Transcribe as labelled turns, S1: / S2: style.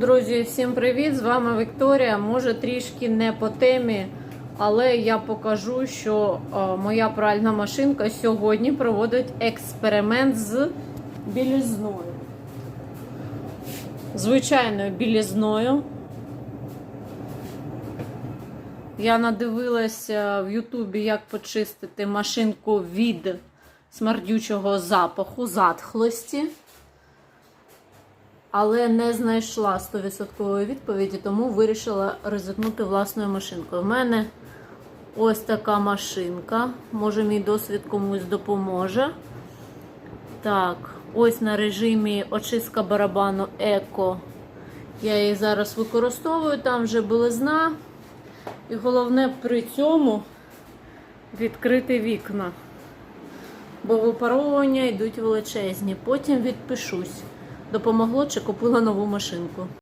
S1: Друзі, всім привіт! З вами Вікторія. Може трішки не по темі, але я покажу, що е, моя пральна машинка сьогодні проводить експеримент з білізною. Звичайною білізною. Я надивилася в Ютубі, як почистити машинку від смердючого запаху, затхлості але не знайшла 100% відповіді, тому вирішила ризикнути власною машинкою. У мене ось така машинка. Може, мій досвід комусь допоможе. Так, ось на режимі очистка барабану Еко. Я її зараз використовую, там вже білизна. І головне при цьому відкрити вікна. Бо випаровування йдуть величезні. Потім відпишусь. Допомогло чи купила нову машинку.